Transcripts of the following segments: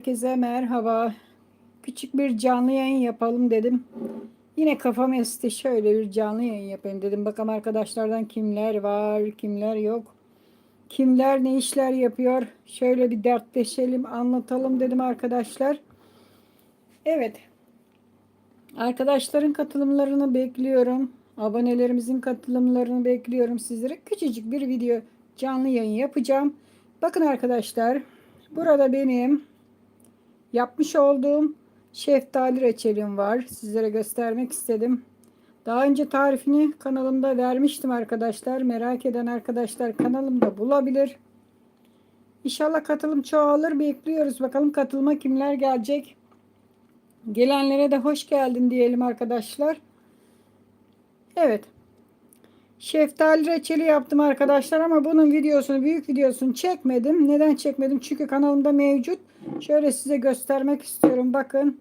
Herkese merhaba. Küçük bir canlı yayın yapalım dedim. Yine kafam esti şöyle bir canlı yayın yapayım dedim. Bakalım arkadaşlardan kimler var, kimler yok. Kimler ne işler yapıyor. Şöyle bir dertleşelim, anlatalım dedim arkadaşlar. Evet. Arkadaşların katılımlarını bekliyorum. Abonelerimizin katılımlarını bekliyorum sizlere. Küçücük bir video canlı yayın yapacağım. Bakın arkadaşlar. Burada benim yapmış olduğum şeftali reçelim var. Sizlere göstermek istedim. Daha önce tarifini kanalımda vermiştim arkadaşlar. Merak eden arkadaşlar kanalımda bulabilir. İnşallah katılım çoğalır. Bekliyoruz. Bakalım katılma kimler gelecek. Gelenlere de hoş geldin diyelim arkadaşlar. Evet. Şeftali reçeli yaptım arkadaşlar ama bunun videosunu büyük videosunu çekmedim. Neden çekmedim? Çünkü kanalımda mevcut. Şöyle size göstermek istiyorum. Bakın.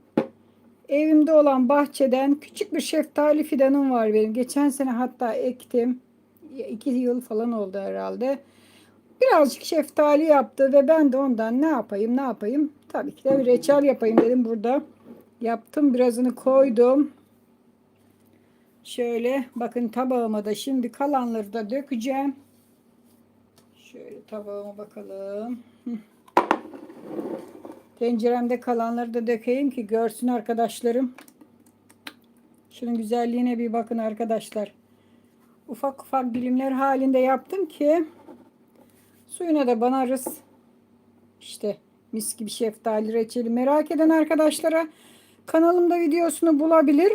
Evimde olan bahçeden küçük bir şeftali fidanım var benim. Geçen sene hatta ektim. iki yıl falan oldu herhalde. Birazcık şeftali yaptı ve ben de ondan ne yapayım ne yapayım. Tabii ki de bir reçel yapayım dedim burada. Yaptım birazını koydum. Şöyle bakın tabağıma da şimdi kalanları da dökeceğim. Şöyle tabağıma bakalım. Tenceremde kalanları da dökeyim ki görsün arkadaşlarım. Şunun güzelliğine bir bakın arkadaşlar. Ufak ufak dilimler halinde yaptım ki suyuna da banarız. İşte mis gibi şeftali reçeli merak eden arkadaşlara kanalımda videosunu bulabilir.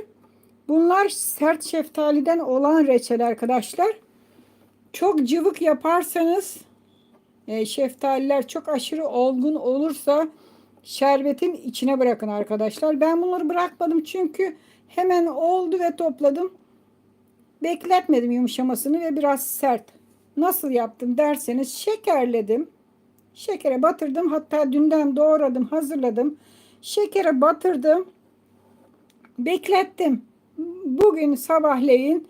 Bunlar sert şeftaliden olan reçel arkadaşlar. Çok cıvık yaparsanız e, şeftaliler çok aşırı olgun olursa şerbetin içine bırakın arkadaşlar. Ben bunları bırakmadım çünkü hemen oldu ve topladım. Bekletmedim yumuşamasını ve biraz sert. Nasıl yaptım derseniz şekerledim. Şekere batırdım. Hatta dünden doğradım, hazırladım. Şekere batırdım. Beklettim. Bugün sabahleyin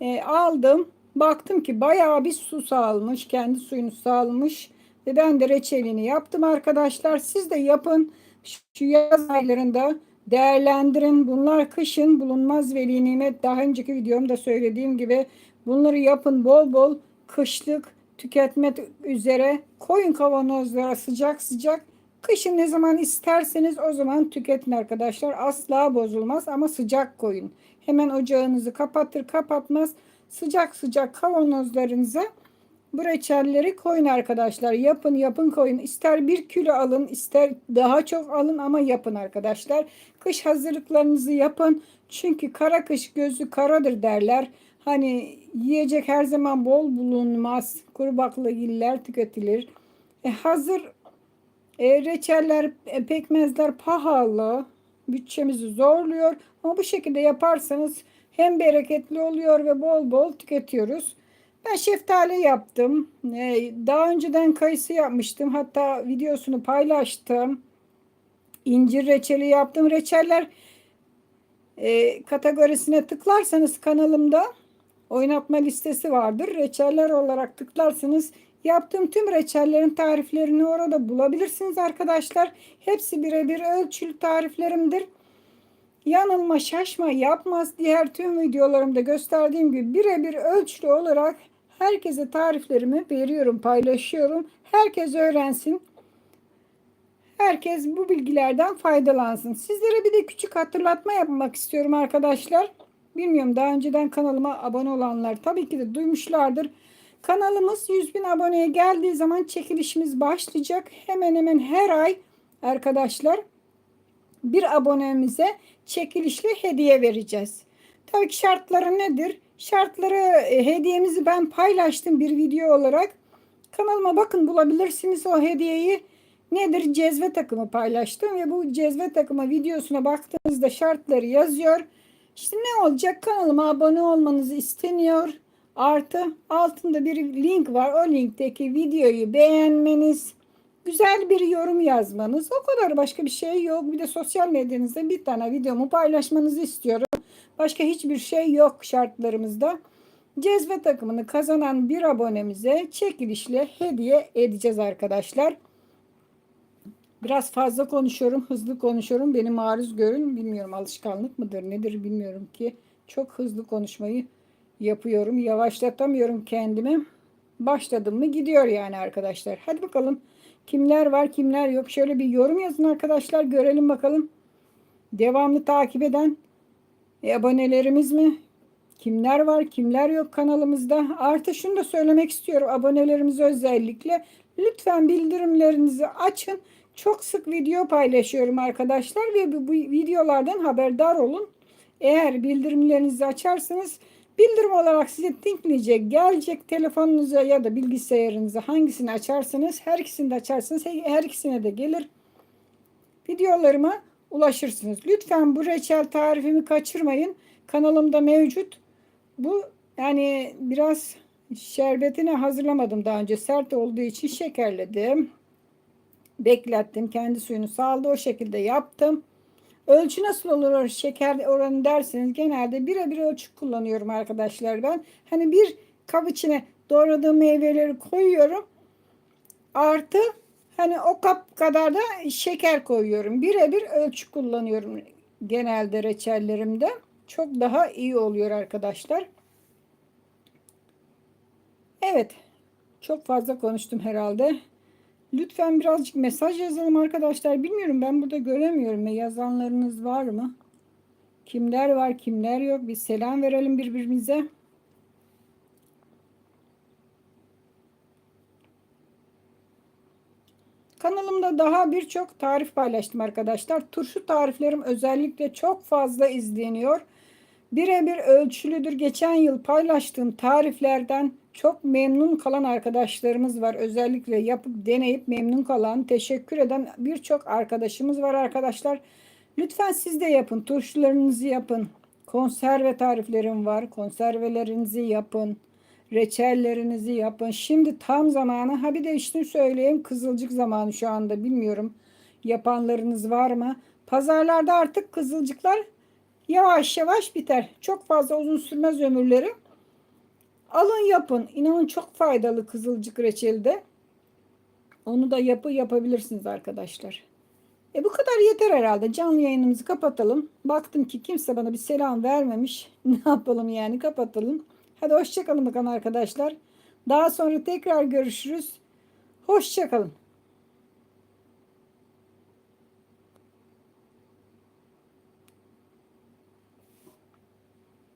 e, aldım. Baktım ki bayağı bir su salmış. Kendi suyunu salmış. Ve ben de reçelini yaptım arkadaşlar. Siz de yapın. Şu yaz aylarında değerlendirin. Bunlar kışın bulunmaz veli nimet. Daha önceki videomda söylediğim gibi bunları yapın bol bol kışlık tüketmek üzere koyun kavanozlara sıcak sıcak Kışın ne zaman isterseniz o zaman tüketin arkadaşlar. Asla bozulmaz ama sıcak koyun. Hemen ocağınızı kapatır kapatmaz sıcak sıcak kavanozlarınıza bu reçelleri koyun arkadaşlar. Yapın yapın koyun. İster bir kilo alın ister daha çok alın ama yapın arkadaşlar. Kış hazırlıklarınızı yapın. Çünkü kara kış gözü karadır derler. Hani yiyecek her zaman bol bulunmaz. Kuru baklagiller tüketilir. E hazır e, reçeller, e, pekmezler pahalı. Bütçemizi zorluyor. Ama bu şekilde yaparsanız hem bereketli oluyor ve bol bol tüketiyoruz. Ben şeftali yaptım. E, daha önceden kayısı yapmıştım. Hatta videosunu paylaştım. İncir reçeli yaptım. Reçeller e, kategorisine tıklarsanız kanalımda oynatma listesi vardır. Reçeller olarak tıklarsanız Yaptığım tüm reçellerin tariflerini orada bulabilirsiniz arkadaşlar. Hepsi birebir ölçülü tariflerimdir. Yanılma, şaşma, yapmaz diğer tüm videolarımda gösterdiğim gibi birebir ölçülü olarak herkese tariflerimi veriyorum, paylaşıyorum. Herkes öğrensin. Herkes bu bilgilerden faydalansın. Sizlere bir de küçük hatırlatma yapmak istiyorum arkadaşlar. Bilmiyorum daha önceden kanalıma abone olanlar tabii ki de duymuşlardır. Kanalımız 100 bin aboneye geldiği zaman çekilişimiz başlayacak. Hemen hemen her ay arkadaşlar bir abonemize çekilişle hediye vereceğiz. Tabii ki şartları nedir? Şartları e, hediyemizi ben paylaştım bir video olarak. Kanalıma bakın bulabilirsiniz o hediyeyi. Nedir? Cezve takımı paylaştım ve bu cezve takımı videosuna baktığınızda şartları yazıyor. İşte ne olacak? Kanalıma abone olmanızı isteniyor. Artı altında bir link var. O linkteki videoyu beğenmeniz, güzel bir yorum yazmanız. O kadar başka bir şey yok. Bir de sosyal medyanızda bir tane videomu paylaşmanızı istiyorum. Başka hiçbir şey yok şartlarımızda. Cezve takımını kazanan bir abonemize çekilişle hediye edeceğiz arkadaşlar. Biraz fazla konuşuyorum, hızlı konuşuyorum. Beni maruz görün. Bilmiyorum alışkanlık mıdır, nedir bilmiyorum ki. Çok hızlı konuşmayı yapıyorum. Yavaşlatamıyorum kendimi. Başladım mı gidiyor yani arkadaşlar. Hadi bakalım kimler var, kimler yok. Şöyle bir yorum yazın arkadaşlar. Görelim bakalım. Devamlı takip eden e, abonelerimiz mi? Kimler var, kimler yok kanalımızda? Artı şunu da söylemek istiyorum abonelerimize özellikle. Lütfen bildirimlerinizi açın. Çok sık video paylaşıyorum arkadaşlar ve bu, bu videolardan haberdar olun. Eğer bildirimlerinizi açarsanız bildirim olarak size tinkleyecek, gelecek telefonunuza ya da bilgisayarınıza hangisini açarsanız her ikisini de açarsanız her ikisine de gelir. Videolarıma ulaşırsınız. Lütfen bu reçel tarifimi kaçırmayın. Kanalımda mevcut. Bu yani biraz şerbetini hazırlamadım daha önce. Sert olduğu için şekerledim. Beklettim. Kendi suyunu saldı. O şekilde yaptım. Ölçü nasıl olur şeker oranı derseniz genelde birebir ölçü kullanıyorum arkadaşlar ben. Hani bir kap içine doğradığım meyveleri koyuyorum. Artı hani o kap kadar da şeker koyuyorum. Birebir ölçü kullanıyorum genelde reçellerimde. Çok daha iyi oluyor arkadaşlar. Evet. Çok fazla konuştum herhalde. Lütfen birazcık mesaj yazalım arkadaşlar. Bilmiyorum ben burada göremiyorum. Yazanlarınız var mı? Kimler var kimler yok? Bir selam verelim birbirimize. Kanalımda daha birçok tarif paylaştım arkadaşlar. Turşu tariflerim özellikle çok fazla izleniyor. Birebir ölçülüdür. Geçen yıl paylaştığım tariflerden çok memnun kalan arkadaşlarımız var. Özellikle yapıp deneyip memnun kalan, teşekkür eden birçok arkadaşımız var arkadaşlar. Lütfen siz de yapın. Turşularınızı yapın. Konserve tariflerim var. Konservelerinizi yapın. Reçellerinizi yapın. Şimdi tam zamanı. Ha bir de işte söyleyeyim. Kızılcık zamanı şu anda. Bilmiyorum. Yapanlarınız var mı? Pazarlarda artık kızılcıklar yavaş yavaş biter. Çok fazla uzun sürmez ömürleri. Alın yapın. İnanın çok faydalı kızılcık reçeli de. Onu da yapı yapabilirsiniz arkadaşlar. E bu kadar yeter herhalde. Canlı yayınımızı kapatalım. Baktım ki kimse bana bir selam vermemiş. Ne yapalım yani kapatalım. Hadi hoşçakalın bakalım arkadaşlar. Daha sonra tekrar görüşürüz. Hoşçakalın.